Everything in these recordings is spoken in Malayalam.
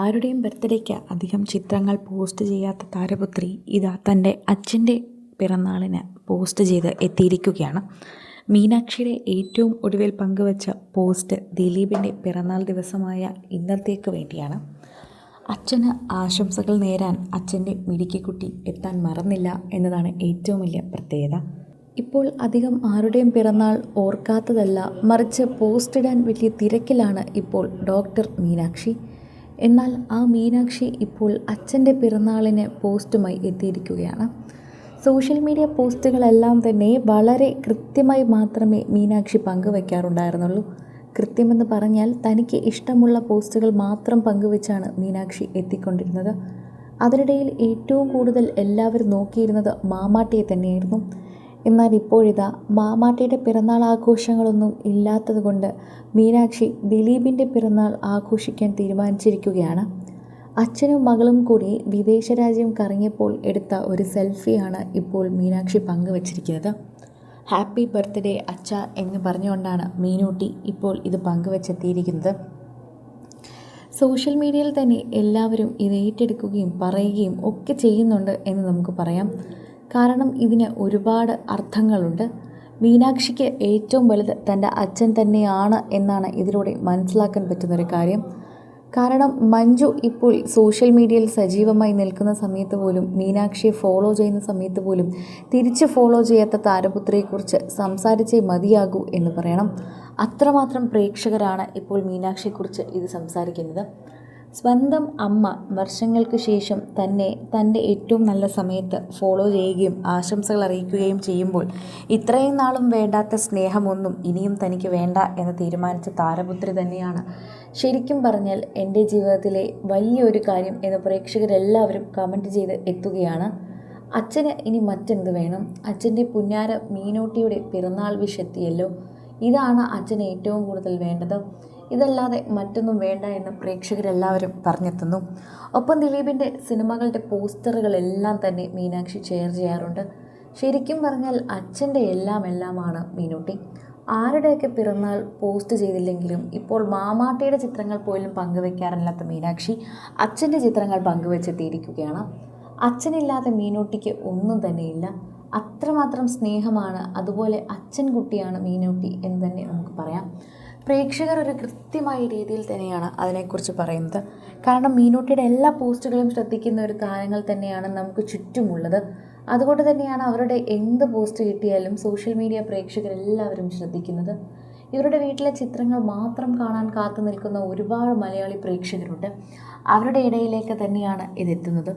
ആരുടെയും ബർത്ത്ഡേക്ക് അധികം ചിത്രങ്ങൾ പോസ്റ്റ് ചെയ്യാത്ത താരപുത്രി ഇതാ തന്റെ അച്ഛന്റെ പിറന്നാളിന് പോസ്റ്റ് ചെയ്ത് എത്തിയിരിക്കുകയാണ്. മീനാക്ഷിയുടെ ഏറ്റവും ഒടുവിൽ പങ്കുവച്ച പോസ്റ്റ് ദിലീപിന്റെ പിറന്നാൾ ദിവസമായ ഇന്നത്തേക്ക് വേണ്ടിയാണ്. അച്ഛന് ആശംസകൾ നേരാൻ അച്ഛന്റെ മിടുക്കിക്കുട്ടി എത്താൻ മറന്നില്ല എന്നതാണ് ഏറ്റവും വലിയ പ്രത്യേകത. ഇപ്പോൾ അധികം ആരുടെയും പിറന്നാൾ ഓർക്കാത്തതല്ല മറിച്ച് പോസ്റ്റ് ഇടാൻ വലിയ തിരക്കിലാണ് ഇപ്പോൾ ഡോക്ടർ മീനാക്ഷി. എന്നാൽ ആ മീനാക്ഷി ഇപ്പോൾ അച്ഛന്റെ പിറന്നാളിന് പോസ്റ്റുമായി എത്തിയിരിക്കുകയാണ്. സോഷ്യൽ മീഡിയ പോസ്റ്റുകളെല്ലാം തന്നെ വളരെ കൃത്യമായി മാത്രമേ മീനാക്ഷി പങ്കുവയ്ക്കാറുണ്ടായിരുന്നുള്ളൂ കൃത്യമെന്ന് പറഞ്ഞാൽ തനിക്ക് ഇഷ്ടമുള്ള പോസ്റ്റുകൾ മാത്രം പങ്കുവെച്ചാണ് മീനാക്ഷി എത്തിക്കൊണ്ടിരുന്നത്. അതിനിടയിൽ ഏറ്റവും കൂടുതൽ എല്ലാവരും നോക്കിയിരുന്നത് മാമാട്ടിയെ തന്നെയായിരുന്നു. എന്നാൽ ഇപ്പോഴിതാ മാമാട്ടിയുടെ പിറന്നാൾ ആഘോഷങ്ങളൊന്നും ഇല്ലാത്തതുകൊണ്ട് മീനാക്ഷി ദിലീപിന്റെ പിറന്നാൾ ആഘോഷിക്കാൻ തീരുമാനിച്ചിരിക്കുകയാണ്. അച്ഛനും മകളും കൂടി വിദേശ രാജ്യം കറങ്ങിയപ്പോൾ എടുത്ത ഒരു സെൽഫിയാണ് ഇപ്പോൾ മീനാക്ഷി പങ്കുവച്ചിരിക്കുന്നത്. ഹാപ്പി ബർത്ത്ഡേ അച്ഛ എന്ന് പറഞ്ഞുകൊണ്ടാണ് മീനൂട്ടി ഇപ്പോൾ ഇത് പങ്കുവച്ചെത്തിയിരിക്കുന്നത്. സോഷ്യൽ മീഡിയയിൽ തന്നെ എല്ലാവരും ഇത് ഏറ്റെടുക്കുകയും പറയുകയും ഒക്കെ ചെയ്യുന്നുണ്ട് എന്ന് നമുക്ക് പറയാം. കാരണം ഇതിന് ഒരുപാട് അർത്ഥങ്ങളുണ്ട്. മീനാക്ഷിക്ക് ഏറ്റവും വലുത് തന്റെ അച്ഛൻ തന്നെയാണ് എന്നാണ് ഇതിലൂടെ മനസ്സിലാക്കാൻ പറ്റുന്നൊരു കാര്യം. കാരണം മഞ്ജു ഇപ്പോൾ സോഷ്യൽ മീഡിയയിൽ സജീവമായി നിൽക്കുന്ന സമയത്ത് പോലും മീനാക്ഷിയെ ഫോളോ ചെയ്യുന്ന സമയത്ത് പോലും തിരിച്ച് ഫോളോ ചെയ്യാത്ത താരപുത്രിയെക്കുറിച്ച് സംസാരിച്ചേ മതിയാകൂ എന്ന് പറയണം. അത്രമാത്രം പ്രേക്ഷകരാണ് ഇപ്പോൾ മീനാക്ഷിയെക്കുറിച്ച് ഇത് സംസാരിക്കുന്നത്. സ്വന്തം അമ്മ വർഷങ്ങൾക്ക് ശേഷം തന്നെ തന്റെ ഏറ്റവും നല്ല സമയത്ത് ഫോളോ ചെയ്യുകയും ആശംസകൾ അറിയിക്കുകയും ചെയ്യുമ്പോൾ ഇത്രയും നാളും വേണ്ടാത്ത സ്നേഹമൊന്നും ഇനിയും തനിക്ക് വേണ്ട എന്ന് തീരുമാനിച്ച താരപുത്രി തന്നെയാണ്. ശരിക്കും പറഞ്ഞാൽ എന്റെ ജീവിതത്തിലെ വലിയൊരു കാര്യം എന്ന് പ്രേക്ഷകരെല്ലാവരും കമന്റ് ചെയ്ത് എത്തുകയാണ്. അച്ഛന് ഇനി മറ്റെന്ത് വേണം? അച്ഛന്റെ പുന്നാര മീനോട്ടിയുടെ പിറന്നാൾ വിഷെത്തിയല്ലോ ഇതാണ് അച്ഛന് ഏറ്റവും കൂടുതൽ വേണ്ടത്. ഇതല്ലാതെ മറ്റൊന്നും വേണ്ട എന്ന് പ്രേക്ഷകരെല്ലാവരും പറഞ്ഞെത്തുന്നു. ഒപ്പം ദിലീപിന്റെ സിനിമകളുടെ പോസ്റ്ററുകളെല്ലാം തന്നെ മീനാക്ഷി ഷെയർ ചെയ്യാറുണ്ട്. ശരിക്കും പറഞ്ഞാൽ അച്ഛന്റെ എല്ലാം എല്ലാമാണ് മീനൂട്ടി. ആരുടെയൊക്കെ പിറന്നാൾ പോസ്റ്റ് ചെയ്തില്ലെങ്കിലും ഇപ്പോൾ മാമാട്ടിയുടെ ചിത്രങ്ങൾ പോലും പങ്കുവെക്കാറില്ലാത്ത മീനാക്ഷി അച്ഛന്റെ ചിത്രങ്ങൾ പങ്കുവെച്ചെത്തിയിരിക്കുകയാണ്. അച്ഛനില്ലാതെ മീനൂട്ടിക്ക് ഒന്നും തന്നെയില്ല അത്രമാത്രം സ്നേഹമാണ് അതുപോലെ അച്ഛൻ കുട്ടിയാണ് മീനൂട്ടി എന്ന് തന്നെ നമുക്ക് പറയാം. പ്രേക്ഷകർ ഒരു കൃത്യമായ രീതിയിൽ തന്നെയാണ് അതിനെക്കുറിച്ച് പറയുന്നത്. കാരണം മീനൂട്ടിയുടെ എല്ലാ പോസ്റ്റുകളും ശ്രദ്ധിക്കുന്ന ഒരു താരങ്ങൾ തന്നെയാണ് നമുക്ക് ചുറ്റുമുള്ളത്. അതുകൊണ്ട് തന്നെയാണ് അവരുടെ എന്ത് പോസ്റ്റ് കിട്ടിയാലും സോഷ്യൽ മീഡിയ പ്രേക്ഷകരെല്ലാവരും ശ്രദ്ധിക്കുന്നത്. ഇവരുടെ വീട്ടിലെ ചിത്രങ്ങൾ മാത്രം കാണാൻ കാത്തു നിൽക്കുന്ന ഒരുപാട് മലയാളി പ്രേക്ഷകരുണ്ട്. അവരുടെ ഇടയിലേക്ക് തന്നെയാണ് ഇതെത്തുന്നത്.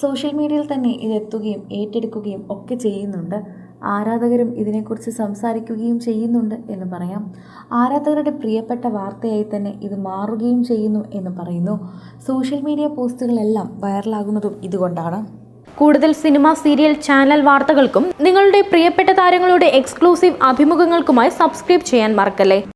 സോഷ്യൽ മീഡിയയിൽ തന്നെ ഇതെത്തുകയും ഏറ്റെടുക്കുകയും ഒക്കെ ചെയ്യുന്നുണ്ട്. ആരാധകരും ഇതിനെക്കുറിച്ച് സംസാരിക്കുകയും ചെയ്യുന്നുണ്ട് എന്ന് പറയാം. ആരാധകരുടെ പ്രിയപ്പെട്ട വാർത്തയായി തന്നെ ഇത് മാറുകയും ചെയ്യുന്നു എന്ന് പറയുന്നു. സോഷ്യൽ മീഡിയ പോസ്റ്റുകളെല്ലാം വൈറലാകുന്നതും ഇതുകൊണ്ടാണ്. കൂടുതൽ സിനിമ സീരിയൽ ചാനൽ വാർത്തകൾക്കും നിങ്ങളുടെ പ്രിയപ്പെട്ട താരങ്ങളുടെ എക്സ്ക്ലൂസീവ് അഭിമുഖങ്ങൾക്കുമായി സബ്സ്ക്രൈബ് ചെയ്യാൻ മറക്കല്ലേ?